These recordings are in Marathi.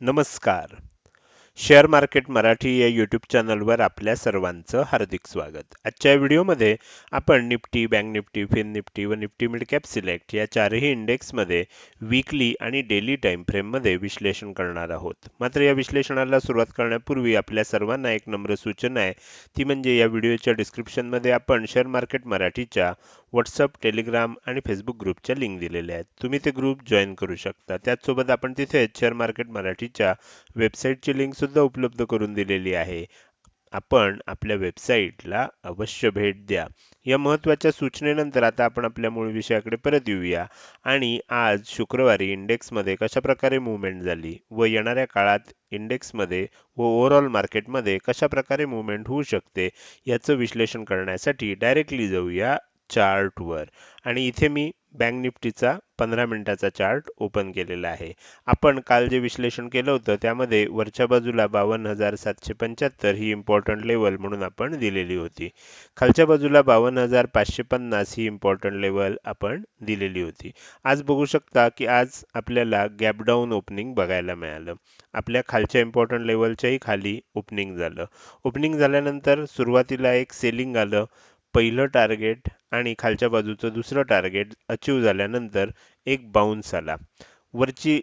नमस्कार. शेअर मार्केट मराठी या यूट्यूब चॅनलवर आपल्या सर्वांचं हार्दिक स्वागत. आजच्या व्हिडिओमध्ये आपण Nifty bank Nifty fin Nifty व निफ्टी मिड कॅप सिलेक्ट या चारही इंडेक्समध्ये वीकली आणि डेली टाईम फ्रेममध्ये विश्लेषण करणार आहोत. मात्र या विश्लेषणाला सुरुवात करण्यापूर्वी आपल्या सर्वांना एक नम्र सूचना आहे. ती म्हणजे या व्हिडिओच्या डिस्क्रिप्शनमध्ये आपण शेअर मार्केट मराठीच्या व्हॉट्सअप टेलिग्राम आणि फेसबुक ग्रुपच्या लिंक दिलेल्या आहेत. तुम्ही ते ग्रुप जॉईन करू शकता. त्याचसोबत आपण तिथे शेअर मार्केट मराठीच्या वेबसाईटची लिंकसुद्धा उपलब्ध करून दिलेली आहे. आपण आपल्या वेबसाईटला अवश्य भेट द्या. या महत्त्वाच्या सूचनेनंतर आता आपण आपल्या मूळ विषयाकडे परत येऊया. आणि आज शुक्रवारी इंडेक्समध्ये कशा प्रकारे मुवमेंट झाली व येणाऱ्या काळात इंडेक्समध्ये व ओव्हरऑल मार्केटमध्ये कशा प्रकारे मुवमेंट होऊ शकते याचं विश्लेषण करण्यासाठी डायरेक्टली जाऊया चार्टवर आणि इथे मी बँक निफ्टीचा पंधरा मिनिटाचा चार्ट ओपन केलेला आहे. आपण काल जे विश्लेषण केलं होतं त्यामध्ये वरच्या बाजूला बावन्न हजार सातशे पंच्याहत्तर ही इम्पॉर्टंट लेवल म्हणून आपण दिलेली होती. खालच्या बाजूला बावन्न हजार पाचशे पन्नास ही इम्पॉर्टंट लेवल आपण दिलेली होती. आज बघू शकता की आज आपल्याला गॅपडाऊन ओपनिंग बघायला मिळालं. आपल्या खालच्या इम्पॉर्टंट लेवलच्याही खाली ओपनिंग झालं. ओपनिंग झाल्यानंतर सुरुवातीला एक सेलिंग आलं. पहिलं टार्गेट आणि खालच्या बाजूचं दुसरं टार्गेट अचीव झाल्यानंतर एक बाउन्स आला. वरची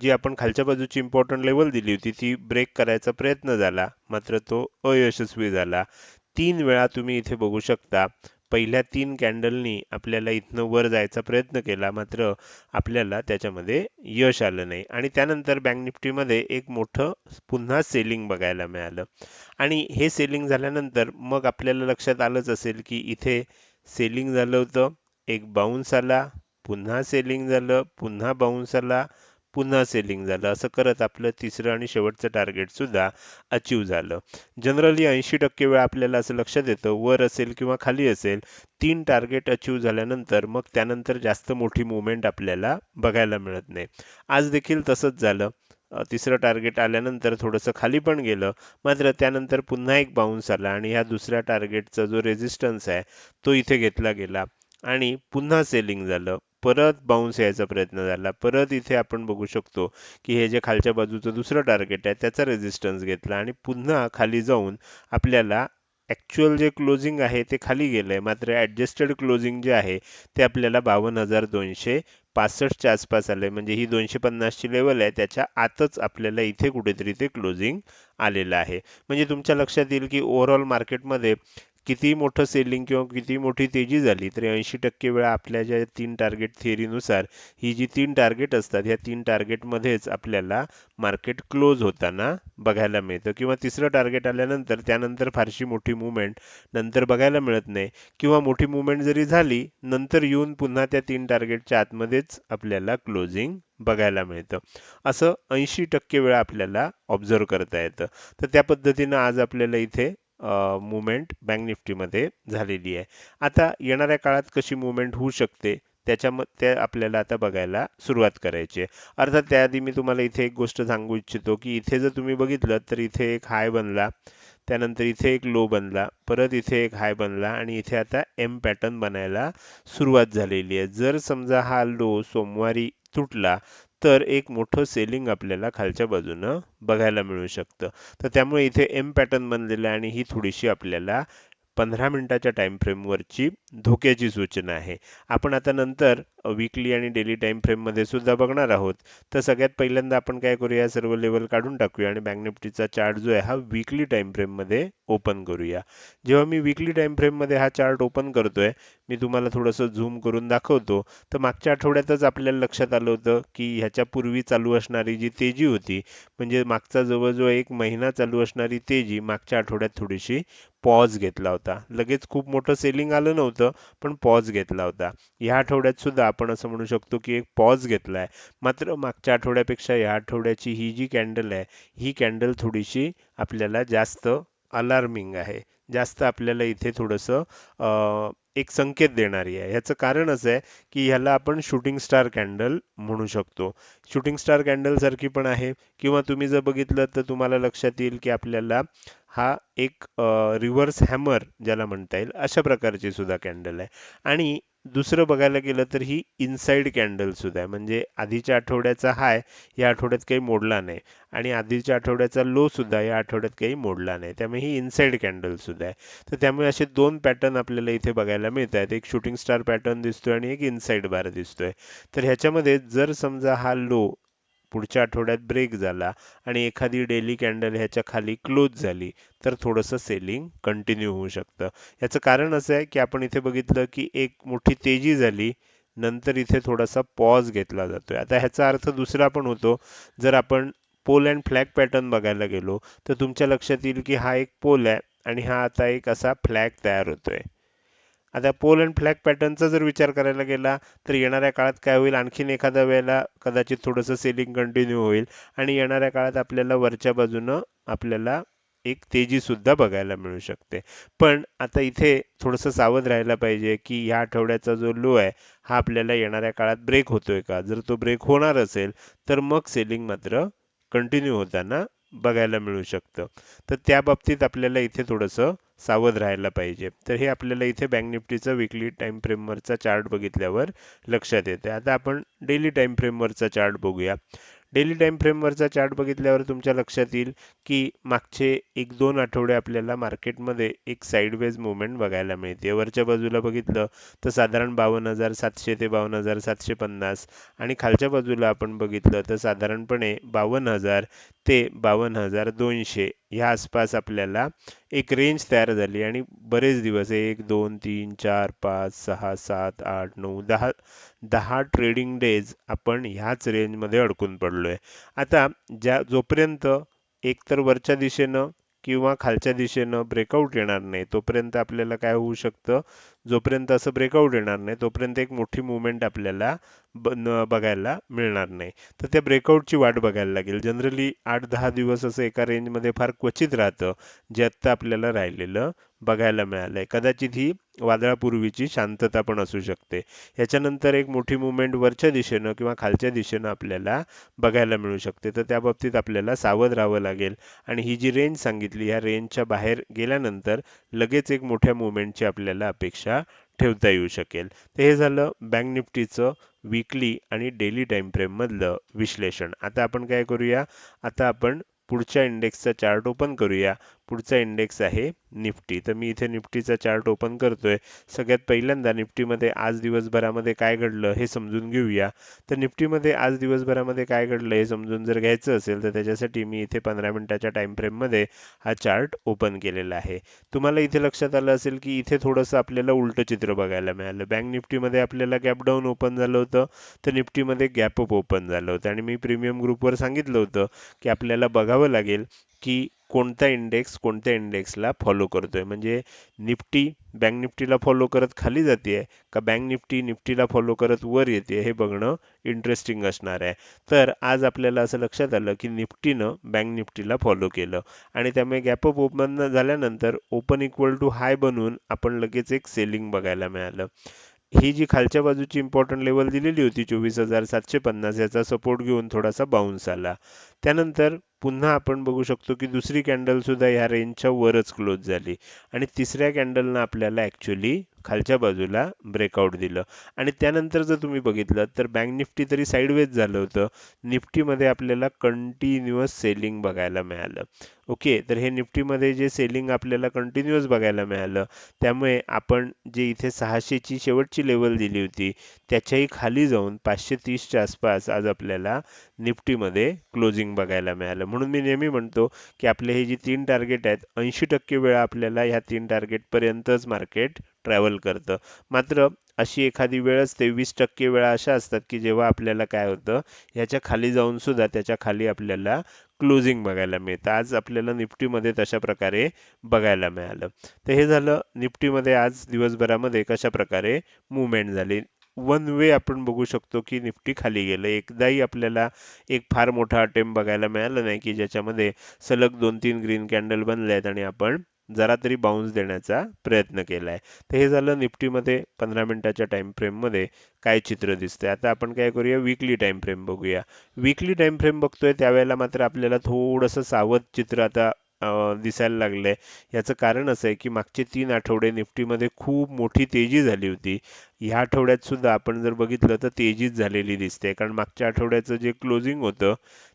जी आपण खालच्या बाजूची इम्पॉर्टंट लेवल दिली होती ती ब्रेक करायचा प्रयत्न झाला मात्र तो अयशस्वी झाला. तीन वेळा तुम्ही इथे बघू शकता पहिल्या तीन कॅन्डलनी आपल्याला इथनं वर जायचा प्रयत्न केला मात्र आपल्याला त्याच्यामध्ये यश आलं नाही. आणि त्यानंतर बँक निफ्टीमध्ये एक मोठं पुन्हा सेलिंग बघायला मिळालं. आणि हे सेलिंग झाल्यानंतर मग आपल्याला लक्षात आलंच असेल की इथे सेलिंग झालं होतं एक बाउन्स आला पुन्हा सेलिंग झालं पुन्हा बाउन्स आला पुन्हा सेलिंग झालं. असं करत आपलं तिसरं आणि शेवटचं टार्गेट सुद्धा अचीव झालं. जनरली ऐंशी टक्के वेळा आपल्याला असं लक्षात येतं वर असेल किंवा खाली असेल तीन टार्गेट अचीव झाल्यानंतर मग त्यानंतर जास्त मोठी मुवमेंट आपल्याला बघायला मिळत नाही. आज देखील तसंच झालं. तिसरं टार्गेट आल्यानंतर थोडंसं खाली पण गेलं. मात्र त्यानंतर पुन्हा एक बाउन्स आला आणि ह्या दुसऱ्या टार्गेटचा जो रेझिस्टन्स आहे तो इथे घेतला गेला. आणि पुन्हा सेलिंग झालं. परत बाउन्स यायचा प्रयत्न झाला. परत इथे आपण बघू शकतो की हे जे खालच्या बाजूचं दुसरं टार्गेट आहे त्याचा रेझिस्टन्स घेतला आणि पुन्हा खाली जाऊन आपल्याला ॲक्च्युअल जे क्लोजिंग आहे ते खाली गेलं आहे मात्र ॲडजस्टेड क्लोजिंग जे आहे ते आपल्याला बावन्न हजार दोनशे पासष्टच्या आसपास आलं आहे म्हणजे ही दोनशे पन्नासची लेवल आहे त्याच्या आतच आपल्याला इथे कुठेतरी ते क्लोजिंग आलेलं आहे. म्हणजे तुमच्या लक्षात येईल की ओव्हरऑल मार्केटमध्ये किती मोठं सेलिंग किंवा किती मोठी तेजी झाली तरी ऐंशी टक्के वेळा आपल्या ज्या तीन टार्गेट थिअरीनुसार ही जी तीन टार्गेट असतात ह्या तीन टार्गेटमध्येच आपल्याला मार्केट क्लोज होताना बघायला मिळतं. किंवा तिसरं टार्गेट आल्यानंतर त्यानंतर फारशी मोठी मुवमेंट नंतर बघायला मिळत नाही. किंवा मोठी मुवमेंट जरी झाली नंतर येऊन पुन्हा त्या तीन टार्गेटच्या आतमध्येच आपल्याला क्लोजिंग बघायला मिळतं. असं ऐंशी टक्के वेळा आपल्याला ऑब्झर्व करता येतं. तर त्या पद्धतीनं आज आपल्याला इथे मुवमेंट बँक निफ्टीमध्ये झालेली आहे. आता येणाऱ्या काळात कशी मुवमेंट होऊ शकते? त्याच्यामध्ये आपल्याला आता बघायला सुरुवात करायची आहे. अर्थात त्याआधी मी तुम्हाला इथे एक गोष्ट सांगू इच्छितो की इथे जर तुम्ही बघितलं तर इथे एक हाय बनला त्यानंतर इथे एक लो बनला परत इथे एक हाय बनला आणि इथे आता एम पॅटर्न बनायला सुरुवात झालेली आहे. जर समजा हा लो सोमवारी तुटला तर एक मोठं सेलिंग आपल्याला खालच्या बाजूनं बघायला मिळू शकतं. तर त्यामुळे इथे एम पॅटर्न बनलेलं आहे आणि ही थोडीशी आपल्याला पंधरा मिनिटाच्या टाईम फ्रेमवरची धोक्याची सूचना आहे. आपण आता नंतर वीकली आणि डेली टाईम फ्रेममध्ये सुद्धा बघणार आहोत. तर सगळ्यात पहिल्यांदा आपण काय करूया सर्व लेवल काढून टाकूया आणि बँक निफ्टीचा चार्ट जो आहे हा वीकली टाईम फ्रेममध्ये ओपन करूया. जेव्हा मी वीकली टाईम फ्रेममध्ये हा चार्ट ओपन करतोय मी तुम्हाला थोडंसं झूम करून दाखवतो. तर मागच्या आठवड्यातच आपल्याला लक्षात आलं होतं की ह्याच्या पूर्वी चालू असणारी जी तेजी होती म्हणजे मागचा जवळजवळ एक महिना चालू असणारी तेजी मागच्या आठवड्यात थोडीशी पॉज घेतला होता. लगेच खूप मोठं सेलिंग आलं नव्हतं पण पॉज घेतला होता. ह्या आठवड्यात सुद्धा आपण असं म्हणू शकतो की एक पॉज घेतला आहे मात्र मागच्या आठवड्यापेक्षा ह्या आठवड्याची ही जी कॅन्डल आहे ही कॅन्डल थोडीशी आपल्याला जास्त अलार्मिंग आहे. जास्त आपल्याला इथे थोडंसं एक संकेत देणारी आहे. ह्याचं कारण असं आहे की ह्याला आपण शूटिंग स्टार कॅन्डल म्हणू शकतो. शूटिंग स्टार कॅन्डलसारखी पण आहे. किंवा तुम्ही जर बघितलं तर तुम्हाला लक्षात येईल की आपल्याला हा एक रिव्हर्स हॅमर ज्याला म्हणता येईल अशा प्रकारची सुद्धा कॅन्डल आहे. आणि दुसरं बघायला गेलं तर ही इनसाईड कॅन्डलसुद्धा आहे. म्हणजे आधीच्या आठवड्याचा हाय या आठवड्यात काही मोडला नाही. आणि आधीच्या आठवड्याचा लो सुद्धा या आठवड्यात काही मोडला नाही. त्यामुळे ही इनसाईड कॅन्डलसुद्धा आहे. तर त्यामुळे असे दोन पॅटर्न आपल्याला इथे बघायला मिळत आहेत एक शूटिंग स्टार पॅटर्न दिसतोय आणि एक इनसाइड बार दिसतोय. तर ह्याच्यामध्ये जर समजा हा लो पुढच्या आठवड्यात ब्रेक झाला आणि एखादी डेली कॅन्डल ह्याच्या खाली क्लोज झाली तर थोडंसं सेलिंग कंटिन्यू होऊ शकतं. याचं कारण असं आहे की आपण इथे बघितलं की एक मोठी तेजी झाली नंतर इथे थोडासा पॉज घेतला जातोय. आता ह्याचा अर्थ दुसरा पण होतो जर आपण पोल अँड फ्लॅग पॅटर्न बघायला गेलो तर तुमच्या लक्षात येईल की हा एक पोल आहे आणि हा आता एक असा फ्लॅग तयार होतोय. आता पोल अँड फ्लॅग पॅटर्नचा जर विचार करायला गेला तर येणाऱ्या काळात काय होईल? आणखीन एखाद्या वेळेला कदाचित थोडंसं सेलिंग कंटिन्यू होईल आणि येणाऱ्या काळात आपल्याला वरच्या बाजूनं आपल्याला एक तेजीसुद्धा बघायला मिळू शकते. पण आता इथे थोडंसं सावध राहायला पाहिजे की ह्या आठवड्याचा जो लो आहे हा आपल्याला येणाऱ्या काळात ब्रेक होतोय का? जर तो ब्रेक होणार असेल तर मग सेलिंग मात्र कंटिन्यू होताना बघायला मिळू शकतं. तर त्या बाबतीत आपल्याला इथे थोडंसं सावध राहायला पाहिजे. तर हे आपल्याला इथे बँक निफ्टीचा विकली टाईम फ्रेमवरचा चार्ट बघितल्यावर लक्षात येते आता आपण डेली टाईम फ्रेमवरचा चार्ट बघूया. डेली टाईम फ्रेमवरचा चार्ट बघितल्यावर तुमच्या लक्षात येईल की मागचे एक दोन आठवडे आपल्याला मार्केटमध्ये एक साईडवेज मुवमेंट बघायला मिळते. वरच्या बाजूला बघितलं तर साधारण बावन्न हजार सातशे ते बावन्न हजार सातशे पन्नास आणि खालच्या बाजूला आपण बघितलं तर साधारणपणे बावन्न हजार ते बावन्न हजार दोनशे ह्या आसपास आपल्याला एक रेंज तयार झाली आणि बरेच दिवस एक दोन तीन चार पाच सहा सात आठ नऊ दहा दहा ट्रेडिंग डेज आपण ह्याच रेंजमध्ये अडकून पडलोय. आता ज्या जोपर्यंत एकतर वरच्या दिशेनं किंवा खालच्या दिशेनं ब्रेकआउट येणार नाही तोपर्यंत आपल्याला काय होऊ शकतं? जोपर्यंत असं ब्रेकआउट येणार नाही तोपर्यंत एक मोठी मुवमेंट आपल्याला बघायला मिळणार नाही. तर त्या ब्रेकआउटची वाट बघायला लागेल. जनरली आठ दहा दिवस असं एका रेंजमध्ये फार क्वचित राहतं जे आत्ता आपल्याला राहिलेलं बघायला मिळालंय. कदाचित ही वादळापूर्वीची शांतता पण असू शकते. याच्यानंतर एक मोठी मुवमेंट वरच्या दिशेनं किंवा खालच्या दिशेनं आपल्याला बघायला मिळू शकते. तर त्या बाबतीत आपल्याला सावध राहावं लागेल. आणि ही जी रेंज सांगितली ह्या रेंजच्या बाहेर गेल्यानंतर लगेच एक मोठ्या मुवमेंटची आपल्याला अपेक्षा ठेवता येऊ शकेल. तर हे झालं बँक निफ्टीचं वीकली आणि डेली टाइम फ्रेम मधलं विश्लेषण. आता आपण काय करूया? आता आपण पुढच्या इंडेक्सचा चार्ट ओपन करूया. पुढचा इंडेक्स आहे निफ्टी. तर मी इथे निफ्टीचा चार्ट ओपन करतोय. सगळ्यात पहिल्यांदा निफ्टीमध्ये आज दिवसभरामध्ये काय घडलं हे समजून घेऊया. तर निफ्टीमध्ये आज दिवसभरामध्ये काय घडलं हे समजून जर घ्यायचं असेल तर त्याच्यासाठी मी इथे पंधरा मिनिटाच्या टाइम फ्रेममध्ये हा चार्ट ओपन केलेला आहे. तुम्हाला इथे लक्षात आलं असेल की इथे थोडंसं आपल्याला उलटं चित्र बघायला मिळालं. बँक निफ्टीमध्ये आपल्याला गॅप डाऊन ओपन झालं होतं तर निफ्टीमध्ये गॅप अप ओपन झालं होतं. आणि मी प्रीमियम ग्रुपवर सांगितलं होतं की आपल्याला बघावं लागेल की कोणता इंडेक्स कोणत्या इंडेक्सला फॉलो करतोय? म्हणजे निफ्टी बँक निफ्टीला फॉलो करत खाली जाते का बँक निफ्टी निफ्टीला फॉलो करत वर येते हे बघणं इंटरेस्टिंग असणार आहे. तर आज आपल्याला असं लक्षात आलं की निफ्टीनं बँक निफ्टीला फॉलो केलं आणि त्यामुळे गॅपअप ओपन झाल्यानंतर ओपन इक्वल टू हाय बनवून आपण लगेच एक सेलिंग बघायला मिळालं. ही जी खालच्या बाजूची इम्पॉर्टंट लेवल दिलेली होती चोवीस हजार सातशे पन्नास याचा सपोर्ट घेऊन थोडासा बाउन्स आला. त्यानंतर पुन्हा आपण बघू शकतो की दुसरी कॅन्डलसुद्धा ह्या रेंजच्या वरच क्लोज झाली. आणि तिसऱ्या कॅन्डलनं आपल्याला ॲक्च्युली खालच्या बाजूला ब्रेकआउट दिलं. आणि त्यानंतर जर तुम्ही बघितलं तर बँक निफ्टी तरी साईडवेज झालं होतं. निफ्टीमध्ये आपल्याला कंटिन्युअस सेलिंग बघायला मिळालं. ओके तर हे निफ्टीमध्ये जे सेलिंग आपल्याला कंटिन्युअस बघायला मिळालं त्यामुळे आपण जे इथे सहाशेची शेवटची लेवल दिली होती त्याच्याही खाली जाऊन पाचशे तीसच्या आसपास आज आपल्याला निफ्टीमध्ये क्लोजिंग बघायला मिळालं. म्हणून मी नेहमी म्हणतो की आपले हे जे तीन टार्गेट आहेत ऐंशी टक्के वेळा आपल्याला ह्या तीन टार्गेटपर्यंतच मार्केट ट्रॅव्हल करतं. मात्र अशी एखादी वेळच तेवीस टक्के वेळा अशा असतात की जेव्हा आपल्याला काय होतं ह्याच्या खाली जाऊन सुद्धा त्याच्याखाली आपल्याला क्लोजिंग बघायला मिळतं. आज आपल्याला निफ्टीमध्ये तशा प्रकारे बघायला मिळालं. तर हे झालं. निफ्टीमध्ये आज दिवसभरामध्ये कशा प्रकारे मुवमेंट झाली? वन वे आपण बघू शकतो की निफ्टी खाली गेलं. एकदाही आपल्याला एक फार मोठा अटेम्प बघायला मिळाला नाही की ज्याच्यामध्ये सलग दोन तीन ग्रीन कॅन्डल बनले आहेत आणि आपण जरा तरी बाउन्स देण्याचा प्रयत्न केला आहे. तर हे झालं निफ्टीमध्ये पंधरा मिनिटाच्या टाईम फ्रेममध्ये काय चित्र दिसतंय. आता आपण काय करूया? वीकली टाईम फ्रेम बघूया. वीकली टाईम फ्रेम बघतोय त्यावेळेला मात्र आपल्याला थोडंसं सावध चित्र आता दिसायला लागलंय याचं कारण असं आहे की मागचे तीन आठवडे निफ्टीमध्ये खूप मोठी तेजी झाली होती. ह्या आठवड्यात सुद्धा आपण जर बघितलं तर तेजीच झालेली दिसते. कारण मागच्या आठवड्याचं जे क्लोजिंग होतं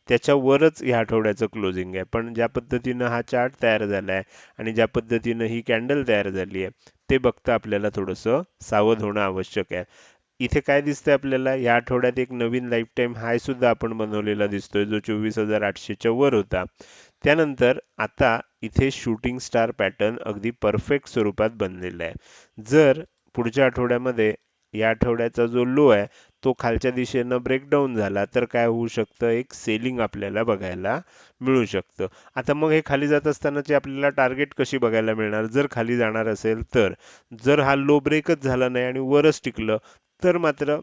त्याच्यावरच ह्या आठवड्याचं क्लोजिंग आहे. पण ज्या पद्धतीनं हा चार्ट तयार झाला आहे आणि ज्या पद्धतीनं ही कॅन्डल तयार झाली आहे ते बघता आपल्याला थोडंसं सावध होणं आवश्यक आहे. इथे काय दिसतंय आपल्याला? या आठवड्यात एक नवीन लाईफ टाईम हाय सुद्धा आपण बनवलेला दिसतोय जो चोवीस हजार आठशेच्या वर होता. त्यानंतर आता इथे शूटिंग स्टार पॅटर्न अगदी परफेक्ट स्वरूपात बनलेला आहे. जर पुढच्या आठवड्यामध्ये या आठवड्याचा जो लो आहे तो खालच्या दिशेनं ब्रेकडाऊन झाला तर काय होऊ शकतं? एक सेलिंग आपल्याला बघायला मिळू शकतं. आता मग हे खाली जात असतानाची आपल्याला टार्गेट कशी बघायला मिळणार? जर खाली जाणार असेल तर. जर हा लो ब्रेकच झाला नाही आणि वरच टिकलं तर मात्र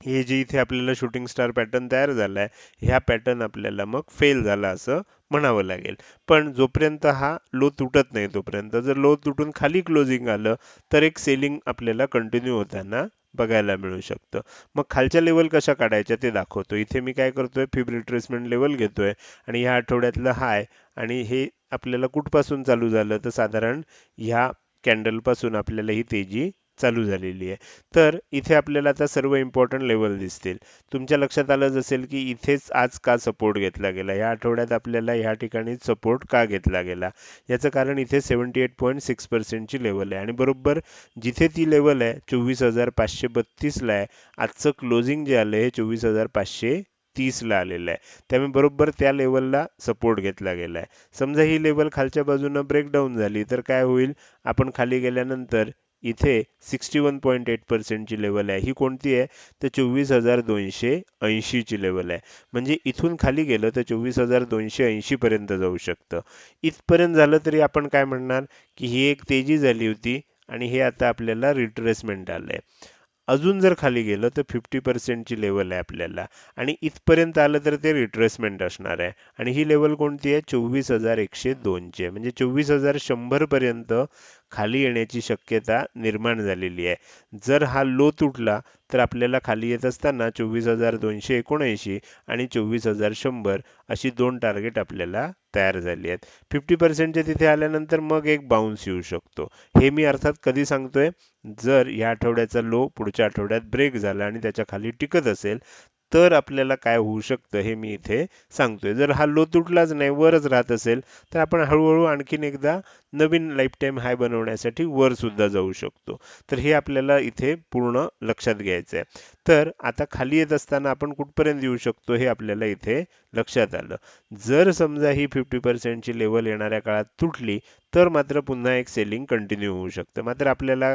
हे जे इथे आपल्याला शूटिंग स्टार पॅटर्न तयार झालाय ह्या पॅटर्न आपल्याला मग फेल झाला असं म्हणावं लागेल. पण जोपर्यंत हा लो तुटत नाही तोपर्यंत. जर लो तुटून खाली क्लोजिंग आलं तर एक सेलिंग आपल्याला कंटिन्यू होताना बघायला मिळू शकतं. मग खालच्या लेवल कशा काढायच्या ते दाखवतो. इथे मी काय करतोय? फिब रिट्रेसमेंट लेवल घेतोय. आणि ह्या आठवड्यातलं हाय आणि हे आपल्याला कुठपासून चालू झालं? तर साधारण ह्या कॅन्डलपासून आपल्याला ही तेजी चालू झालेली आहे. तर इथे आपल्याला आता सर्व इम्पॉर्टंट लेवल दिसतील. तुमच्या लक्षात आलंच असेल की इथेच आज का सपोर्ट घेतला गेला? या आठवड्यात आपल्याला ह्या ठिकाणी सपोर्ट का घेतला गेला? याचं कारण इथे सेवन्टी एट पॉईंट सिक्स पर्सेंटची लेवल आहे. आणि बरोबर जिथे ती लेवल आहे चोवीस हजार पाचशे बत्तीसला आहे. आजचं क्लोजिंग जे आलं हे चोवीस हजार पाचशे तीसला आलेलं आहे. त्यामुळे बरोबर त्या लेवलला सपोर्ट घेतला गेला आहे. समजा ही लेवल खालच्या बाजूनं ब्रेकडाऊन झाली तर काय होईल? आपण खाली गेल्यानंतर इथे सिक्स्टी वन पॉईंट एट पर्सेंटची लेवल आहे. ही कोणती आहे? तर चोवीस हजार दोनशे ऐंशीची लेवल आहे. म्हणजे इथून खाली गेलं तर चोवीस हजार दोनशे ऐंशीपर्यंत जाऊ शकतं. इथपर्यंत झालं तरी आपण काय म्हणणार? की ही एक तेजी झाली होती आणि हे आता आपल्याला रिट्रेसमेंट आलंय. अजून जर खाली गेलं तर फिफ्टी पर्सेंटची लेवल आहे आपल्याला. आणि इथपर्यंत आलं तर ते रिट्रेसमेंट असणार आहे. आणि ही लेवल कोणती आहे? चोवीस हजार एकशे दोनची आहे. म्हणजे चोवीस हजार शंभर पर्यंत खाली येण्याची शक्यता निर्माण झालेली आहे. जर हा लो तुटला तर आपल्याला खाली येत असताना चोवीस हजार दोनशे एकोणऐंशी आणि चोवीस हजार शंभर अशी दोन टार्गेट आपल्याला तयार झाली आहेत. फिफ्टी पर्सेंटच्या तिथे आल्यानंतर मग एक बाउन्स येऊ शकतो. हे मी अर्थात कधी सांगतोय? जर या आठवड्याचा लो पुढच्या आठवड्यात ब्रेक झाला आणि त्याच्याखाली टिकत असेल तर आपल्याला काय होऊ शकतं हे मी इथे सांगतोय. जर हा लो तुटलाच नाही वरच राहत असेल तर आपण हळूहळू आणखीन एकदा नवीन लाईफ टाईम हाय बनवण्यासाठी वर सुद्धा जाऊ शकतो. तर हे आपल्याला इथे पूर्ण लक्षात घ्यायचं आहे तर आता खाली येत असताना आपण कुठपर्यंत येऊ शकतो हे आपल्याला इथे लक्षात आलं. जर समजा ही फिफ्टी पर्सेंटची लेवल येणाऱ्या काळात तुटली तर मात्र पुन्हा एक सेलिंग कंटिन्यू होऊ शकतं. मात्र आपल्याला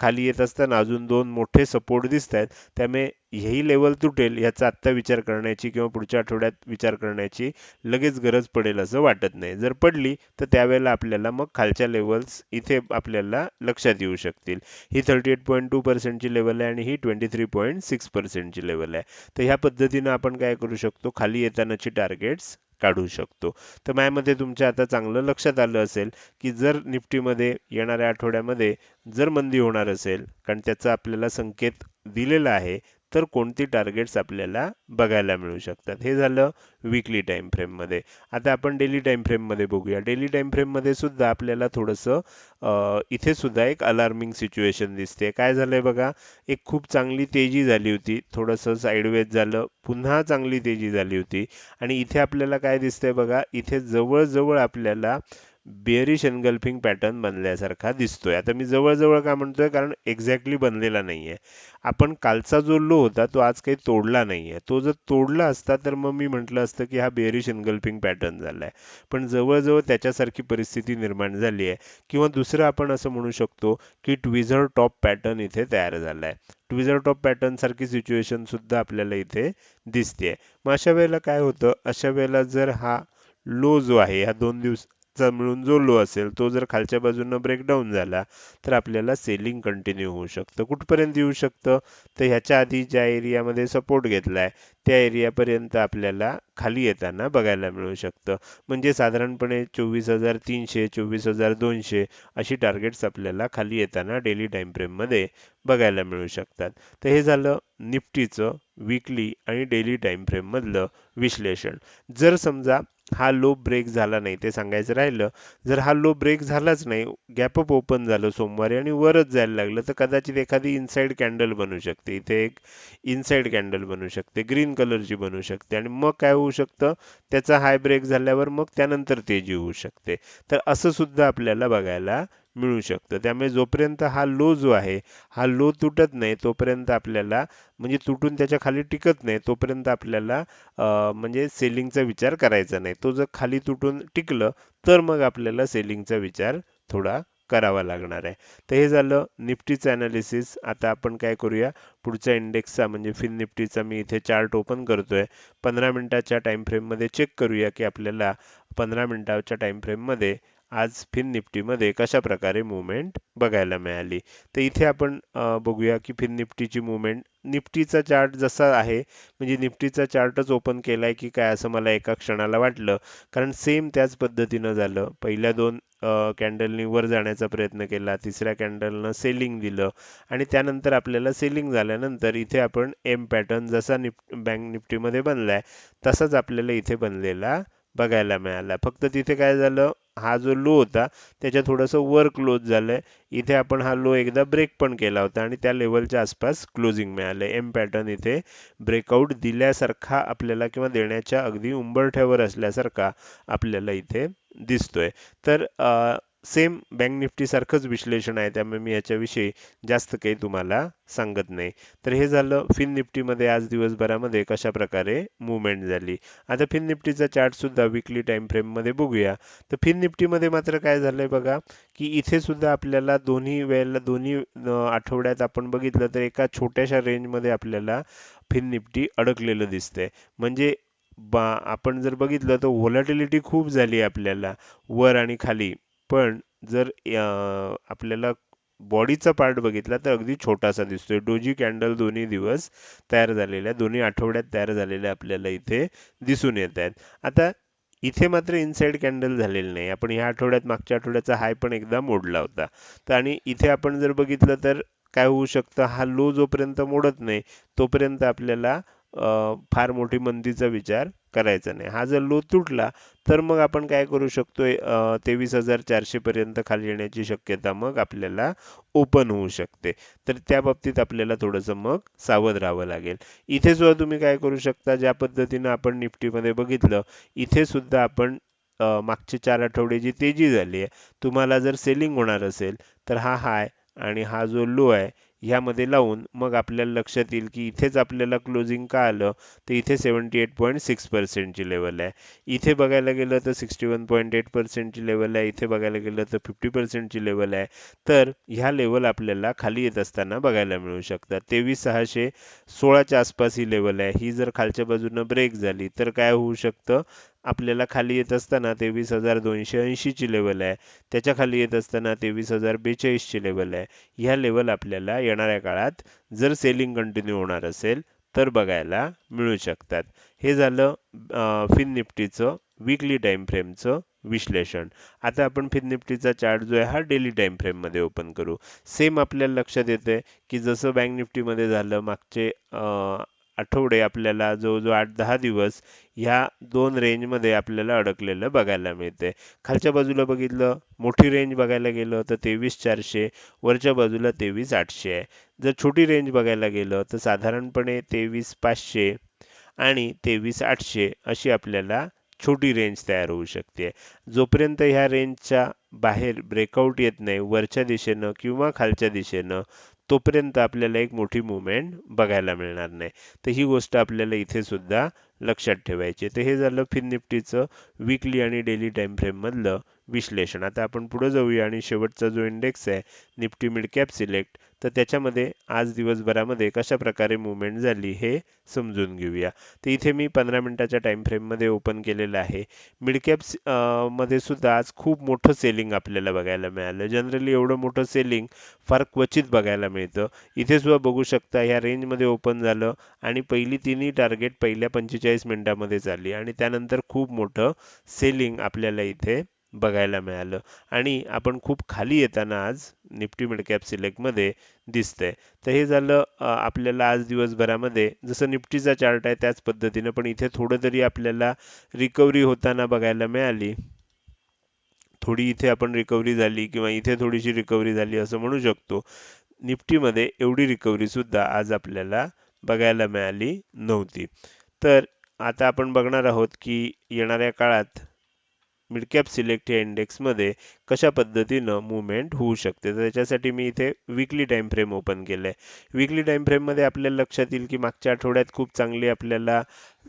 खाली येत असताना अजून दोन मोठे सपोर्ट दिसत आहेत त्यामुळे ही लेवल तुटेल याचा आत्ता विचार करण्याची किंवा पुढच्या आठवड्यात विचार करण्याची लगेच गरज पडेल असं वाटत नाही. जर पडली तर त्यावेळेला आपल्याला मग खालच्या लेवल्स इथे आपल्याला लक्षात येऊ शकतील. ही थर्टी एट पॉईंट टू पर्सेंटची लेवल आहे आणि ही ट्वेंटी थ्री पॉईंट सिक्स पर्सेंटची लेवल आहे. तर ह्या पद्धतीनं आपण काय करू शकतो? खाली येतानाची टार्गेट्स काढू शकतो. तर मॅमध्ये तुमच्या आता चांगलं लक्षात आलं असेल की जर निफ्टीमध्ये येणाऱ्या आठवड्यामध्ये जर मंदी होणार असेल कारण त्याचा आपल्याला संकेत दिलेला आहे तर कोणती टार्गेट्स आपल्याला बघायला मिळू शकतात? हे झालं विकली टाइम फ्रेममध्ये आता आपण डेली टाइम फ्रेममध्ये बघूया. डेली टाइम फ्रेममध्ये सुद्धा आपल्याला थोडंसं इथे सुद्धा एक अलार्मिंग सिच्युएशन दिसते. काय झालं आहे बघा? एक खूप चांगली तेजी झाली होती. थोडंसं साईडवेज झालं. पुन्हा चांगली तेजी झाली होती. आणि इथे आपल्याला काय दिसतंय बघा? इथे जवळजवळ आपल्याला बेअरिश एनगल्फिंग पॅटर्न बनल्यासारखा दिसतोय. आता मी जवळजवळ का म्हणतोय कारण एक्झॅक्टली बनलेला नाहीये. आपण कालचा जो लो होता तो आज काही तोडला नाहीये. तो जर तोडला असता तर मग मी म्हटलं असतं की हा बेअरिश एनगल्फिंग पॅटर्न झालाय. पण जवळजवळ त्याच्यासारखी परिस्थिती निर्माण झाली आहे किंवा दुसरं आपण असं म्हणू शकतो की ट्विझर टॉप पॅटर्न इथे तयार झालाय. ट्विझर टॉप पॅटर्न सारखी सिच्युएशन सुद्धा आपल्याला इथे दिसते मग अशा वेळेला काय होतं? अशा वेळेला जर हा लो जो आहे ह्या दोन दिवस मिळून जो लो असेल तो जर खालच्या बाजूनं ब्रेकडाऊन झाला तर आपल्याला सेलिंग कंटिन्यू होऊ शकतं. कुठपर्यंत येऊ शकतं? तर ह्याच्या आधी ज्या एरियामध्ये सपोर्ट घेतला आहे त्या एरियापर्यंत आपल्याला खाली येताना बघायला मिळू शकतं. म्हणजे साधारणपणे चोवीस हजार तीनशे चोवीस हजार दोनशे अशी टार्गेट्स आपल्याला खाली येताना डेली टाइम फ्रेममध्ये बघायला मिळू शकतात. तर हे झालं निफ्टीचं विकली आणि डेली टाइम फ्रेममधलं विश्लेषण. जर समजा हा लो ब्रेक झाला नाही ते सांगायचं राहिलं. जर हा लो ब्रेक झालाच नाही गॅप अप ओपन झालं सोमवारी आणि वरच जायला लागलं तर कदाचित एखादी इनसाइड कॅन्डल बनू शकते. इथे एक इनसाइड कॅन्डल बनू शकते ग्रीन कलरची बनू शकते आणि मग काय होऊ शकतं? त्याचा हाय ब्रेक झाल्यावर मग त्यानंतर तेजी होऊ शकते. तर असं सुद्धा आपल्याला बघायला मिळू शकतं. त्यामुळे जोपर्यंत हा लो जो आहे हा लो तुटत नाही तोपर्यंत आपल्याला म्हणजे तुटून त्याच्याखाली टिकत नाही तोपर्यंत आपल्याला म्हणजे सेलिंगचा विचार करायचा नाही. तो जर खाली तुटून टिकलं तर मग आपल्याला सेलिंगचा विचार थोडा करावा लागणार आहे. तर हे झालं निफ्टीचं अनालिसिस आता आपण काय करूया? पुढच्या इंडेक्सचा म्हणजे फिन निफ्टीचा मी इथे चार्ट ओपन करतोय. पंधरा मिनटाच्या टाईम फ्रेममध्ये चेक करूया की आपल्याला पंधरा मिनटाच्या टाईम फ्रेममध्ये आज फिन निफ्टीमध्ये कशा प्रकारे मुवमेंट बघायला मिळाली. तर इथे आपण बघूया की फिन निफ्टीची मुवमेंट निफ्टीचा चार्ट जसा आहे म्हणजे निफ्टीचा चार्टच ओपन केलाय की काय असं मला एका क्षणाला वाटलं. कारण सेम त्याच पद्धतीनं झालं. पहिल्या दोन कॅन्डलनी वर जाण्याचा प्रयत्न केला तिसऱ्या कॅन्डलनं सेलिंग दिलं आणि त्यानंतर आपल्याला सेलिंग झाल्यानंतर इथे आपण एम पॅटर्न जसा निफ्ट बँक निफ्टीमध्ये बनलाय तसाच आपल्याला इथे बनलेला बघायला मिळाला. फक्त तिथे काय झालं? हा जो लो होता त्याच्या थोडंसं वर क्लोज झालंय. इथे आपण हा लो एकदा ब्रेक पण केला होता आणि त्या लेवलच्या आसपास क्लोजिंग मिळालंय. एम पॅटर्न इथे ब्रेकआउट दिल्यासारखा आपल्याला किंवा देण्याच्या अगदी उंबरठ्यावर असल्यासारखा आपल्याला इथे दिसतोय. तर सेम बँक निफ्टीसारखंच विश्लेषण आहे त्यामुळे मी याच्याविषयी जास्त काही तुम्हाला सांगत नाही. तर हे झालं फिन निफ्टीमध्ये आज दिवसभरामध्ये कशा प्रकारे मुवमेंट झाली. आता फिन निफ्टीचा चार्टसुद्धा विकली टाईम फ्रेममध्ये बघूया. तर फिन निफ्टीमध्ये मात्र काय झालंय बघा की इथे सुद्धा आपल्याला दोन्ही वेळेला दोन्ही आठवड्यात आपण बघितलं तर एका छोट्याशा रेंजमध्ये आपल्याला फिन निफ्टी अडकलेलं दिसतंय. म्हणजे बा आपण जर बघितलं तर व्हॉलॅटिलिटी खूप झाली आपल्याला वर आणि खाली. पण जर आपल्याला बॉडीचा पार्ट बघितला तर अगदी छोटासा दिसतोय. डोजी कॅन्डल दोन्ही दिवस तयार झालेल्या दोन्ही आठवड्यात तयार झालेल्या आपल्याला इथे दिसून येत आहेत. आता इथे मात्र इनसाइड कॅन्डल झालेलं नाही. आपण ह्या आठवड्यात मागच्या आठवड्याचा हाय पण एकदा मोडला होता. तर आणि इथे आपण जर बघितलं तर काय होऊ शकतं? हा लो जोपर्यंत मोडत नाही तोपर्यंत आपल्याला फार मोठी मंदीचा विचार करायचा नाही. हा जर लो तुटला तर मग आपण काय करू शकतोय? तेवीस हजार चारशेपर्यंत खाली येण्याची शक्यता मग आपल्याला ओपन होऊ शकते. तर त्या बाबतीत आपल्याला थोडंसं मग सावध राहावं लागेल. इथे सुद्धा तुम्ही काय करू शकता? ज्या पद्धतीनं आपण निफ्टीमध्ये बघितलं इथे सुद्धा आपण मागचे चार आठवडे जी तेजी झाली आहे तुम्हाला जर सेलिंग होणार असेल तर हा हाय. आणि हा जो लो आहे ह्यामध्ये लावून मग आपल्याला लक्षात येईल की इथेच आपल्याला क्लोजिंग का आलं? तर इथे सेवन्टी एट पॉईंट सिक्स पर्सेंटची लेवल आहे. इथे बघायला गेलं तर सिक्स्टी वन पॉईंट एट पर्सेंटची लेवल आहे. इथे बघायला गेलं तर फिफ्टी पर्सेंटची लेवल आहे. तर ह्या लेवल आपल्याला खाली येत असताना बघायला मिळू शकतात. तेवीस सहाशे सोळाच्या आसपास ही लेवल आहे. ही जर खालच्या बाजूनं ब्रेक झाली तर काय होऊ शकतं? आपल्याला खाली येत असताना तेवीस हजार दोनशे ऐंशीची लेवल आहे. त्याच्याखाली येत असताना तेवीस हजार बेचाळीसची लेवल आहे. ह्या लेवल आपल्याला येणाऱ्या काळात जर सेलिंग कंटिन्यू होणार असेल तर बघायला मिळू शकतात. हे झालं फिन निफ्टीचं विकली टाईम फ्रेमचं विश्लेषण. आता आपण फिन निफ्टीचा चार्ट जो आहे हा डेली टाईम फ्रेममध्ये ओपन करू. सेम आपल्याला लक्षात येते की जसं बँक निफ्टीमध्ये झालं मागचे आठवडे आपल्याला जवळजवळ आठ दहा दिवस ह्या दोन रेंजमध्ये आपल्याला अडकलेलं बघायला मिळते खालच्या बाजूला बघितलं मोठी रेंज बघायला गेलं तर तेवीस चारशे वरच्या बाजूला तेवीस आठशे आहे. जर छोटी रेंज बघायला गेलं तर साधारणपणे तेवीस पाचशे आणि तेवीस आठशे अशी आपल्याला छोटी रेंज तयार होऊ शकते. जोपर्यंत ह्या रेंजच्या बाहेर ब्रेकआउट येत नाही वरच्या दिशेनं किंवा खालच्या दिशेनं तोपर्यंत आपल्याला एक मोठी मुवमेंट बघायला मिळणार नाही. तर ही गोष्ट आपल्याला इथे सुद्धा लक्षात ठेवायची तर हे झालं फिन निफ्टीचं विकली आणि डेली टाइम फ्रेम मधलं विश्लेषण. आता आपण पुढे जाऊया आणि शेवटचा जो इंडेक्स आहे निफ्टी मिड कॅप सिलेक्ट तर त्याच्यामध्ये आज दिवसभरामध्ये कशा प्रकारे मुवमेंट झाली हे समजून घेऊया. तर इथे मी पंधरा मिनटाच्या टाईम फ्रेममध्ये ओपन केलेलं आहे. मिडकॅप्समध्ये सुद्धा आज खूप मोठं सेलिंग आपल्याला बघायला मिळालं. जनरली एवढं मोठं सेलिंग फार क्वचित बघायला मिळतं. इथे सुद्धा बघू शकता ह्या रेंजमध्ये ओपन झालं आणि पहिली तिन्ही टार्गेट पहिल्या पंचेचाळीस मिनिटामध्ये झाली आणि त्यानंतर खूप मोठं सेलिंग आपल्याला इथे बघायला मिळालं. आणि आपण खूप खाली येताना आज निफ्टी मिडकॅप सिलेक्टमध्ये दिसतंय. तर हे झालं आपल्याला आज दिवसभरामध्ये जसं निफ्टीचा चार्ट आहे त्याच पद्धतीनं पण इथे थोडं तरी आपल्याला रिकव्हरी होताना बघायला मिळाली. थोडी इथे आपण रिकव्हरी झाली किंवा इथे थोडीशी रिकव्हरी झाली असं म्हणू शकतो. निफ्टीमध्ये एवढी रिकव्हरी सुद्धा आज आपल्याला बघायला मिळाली नव्हती. तर आता आपण बघणार आहोत की येणाऱ्या काळात मिडकॅप सिलेक्ट या इंडेक्समध्ये कशा पद्धतीनं मुवमेंट होऊ शकते? तर त्याच्यासाठी मी इथे विकली टाईम फ्रेम ओपन केलं आहे विकली टाईम फ्रेममध्ये आपल्याला लक्षात येईल की मागच्या आठवड्यात खूप चांगली आपल्याला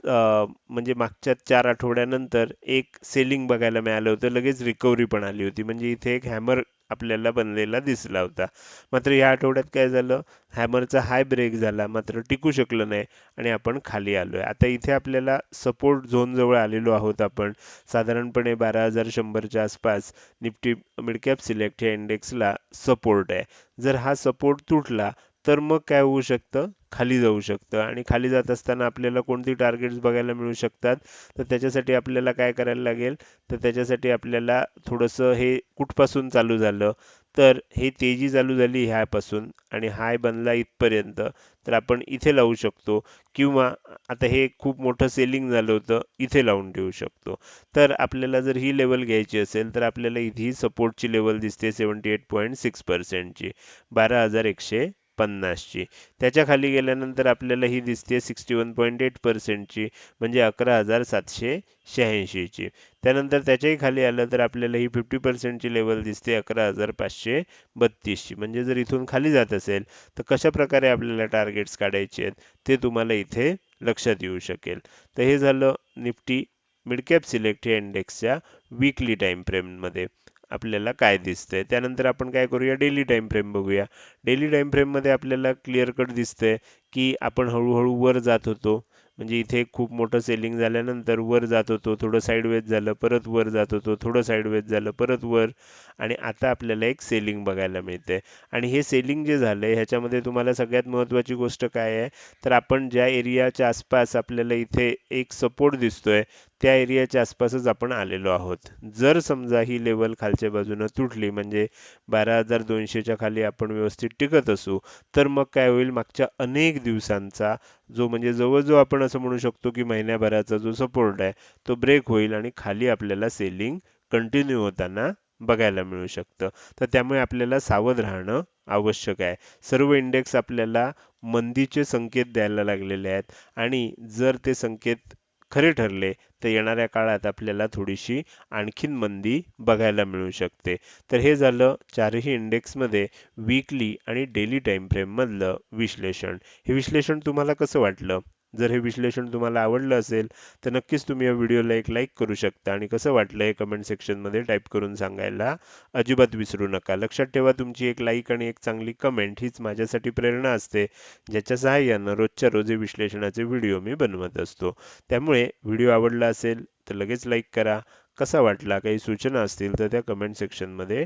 म्हणजे मागच्या चार आठवड्यानंतर एक सेलिंग बघायला मिळालं होतं. लगेच रिकव्हरी पण आली होती. म्हणजे इथे एक हॅमर आपल्याला बनलेला दिसला होता. मात्र या आठवड्यात काय झालं? हॅमरचा हाय ब्रेक झाला. मात्र टिकू शकलं नाही आणि आपण खाली आलो आहे आता इथे आपल्याला सपोर्ट झोनजवळ आलेलो आहोत आपण. साधारणपणे बारा हजार शंभरच्या आसपास निफ्टी मिडकॅप सिलेक्ट या इंडेक्सला सपोर्ट आहे. जर हा सपोर्ट तुटला तर मग काय होऊ शकतं? खाली जाऊ शकतं. आणि खाली जात असताना आपल्याला कोणती टार्गेट्स बघायला मिळू शकतात? तर त्याच्यासाठी आपल्याला काय करायला लागेल? तर त्याच्यासाठी आपल्याला थोडंसं हे कुठपासून चालू झालं? तर हे तेजी चालू झाली ह्यापासून आणि हाय बनला इथपर्यंत. तर आपण इथे लावू शकतो. किंवा आता हे खूप मोठं सेलिंग झालं होतं इथे लावून ठेवू शकतो. तर आपल्याला जर ही लेवल घ्यायची असेल तर आपल्याला इथे ही सपोर्टची लेवल दिसते सेवन्टी एट पॉईंट सिक्स पर्सेंटची बारा हजार एकशे पन्नासची त्याच्याखाली गेल्यानंतर आपल्याला ही दिसते सिक्स्टी वन पॉईंट एट पर्सेंटची म्हणजे अकरा हजार सातशे शहाऐंशीची त्यानंतर त्याच्याही खाली आलं तर आपल्याला ही फिफ्टी पर्सेंटची लेवल दिसते अकरा हजार पाचशे बत्तीसची म्हणजे जर इथून खाली जात असेल तर कशा प्रकारे आपल्याला टार्गेट्स काढायचे आहेत ते तुम्हाला इथे लक्षात येऊ शकेल. तर हे झालं निफ्टी मिडकॅप सिलेक्ट हे इंडेक्सच्या वीकली टाईम फ्रेममध्ये आपल्याला काय दिसतंय? त्यानंतर आपण काय करूया? डेली टाईम फ्रेम बघूया. डेली टाईम फ्रेममध्ये आपल्याला क्लिअर कट दिसतंय की आपण हळूहळू वर जात होतो. म्हणजे इथे खूप मोठं सेलिंग झाल्यानंतर वर जात होतो थोडं साईडवेज झालं परत वर जात होतो थोडं साईडवेज झालं परत वर. आणि आता आपल्याला एक सेलिंग बघायला मिळते आणि हे सेलिंग जे झालंय ह्याच्यामध्ये तुम्हाला सगळ्यात महत्त्वाची गोष्ट काय आहे? तर आपण ज्या एरियाच्या आसपास आपल्याला इथे एक सपोर्ट दिसतोय त्या एरियाच्या आसपासच आपण आलेलो आहोत. जर समजा ही लेवल खालच्या बाजूनं तुटली म्हणजे बारा हजार दोनशेच्या खाली आपण व्यवस्थित टिकत असू तर मग काय होईल? मागच्या अनेक दिवसांचा जो म्हणजे जवळजवळ आपण असं म्हणू शकतो की महिन्याभराचा जो सपोर्ट आहे तो ब्रेक होईल आणि खाली आपल्याला सेलिंग कंटिन्यू होताना बघायला मिळू शकतं. तर त्यामुळे आपल्याला सावध राहणं आवश्यक आहे. सर्व इंडेक्स आपल्याला मंदीचे संकेत द्यायला लागलेले आहेत आणि जर ते संकेत खरे ठरले तर येणाऱ्या काळात आपल्याला थोडीशी आणखीन मंदी बघायला मिळू शकते. तर हे झालं चारही इंडेक्समध्ये वीकली आणि डेली टाईम फ्रेममधलं विश्लेषण. हे विश्लेषण तुम्हाला कसं वाटलं? जर हे विश्लेषण तुम्हाला आवडलं असेल तर नक्कीच तुम्ही या व्हिडिओला एक लाईक करू शकता. आणि कसं वाटलं हे कमेंट सेक्शनमध्ये टाईप करून सांगायला अजिबात विसरू नका. लक्षात ठेवा तुमची एक लाईक आणि एक चांगली कमेंट हीच माझ्यासाठी प्रेरणा असते ज्याच्या सहाय्यानं रोजच्या रोज हे विश्लेषणाचे व्हिडिओ मी बनवत असतो. त्यामुळे व्हिडिओ आवडला असेल तर लगेच लाईक करा. कसा वाटला काही सूचना असतील तर त्या कमेंट सेक्शनमध्ये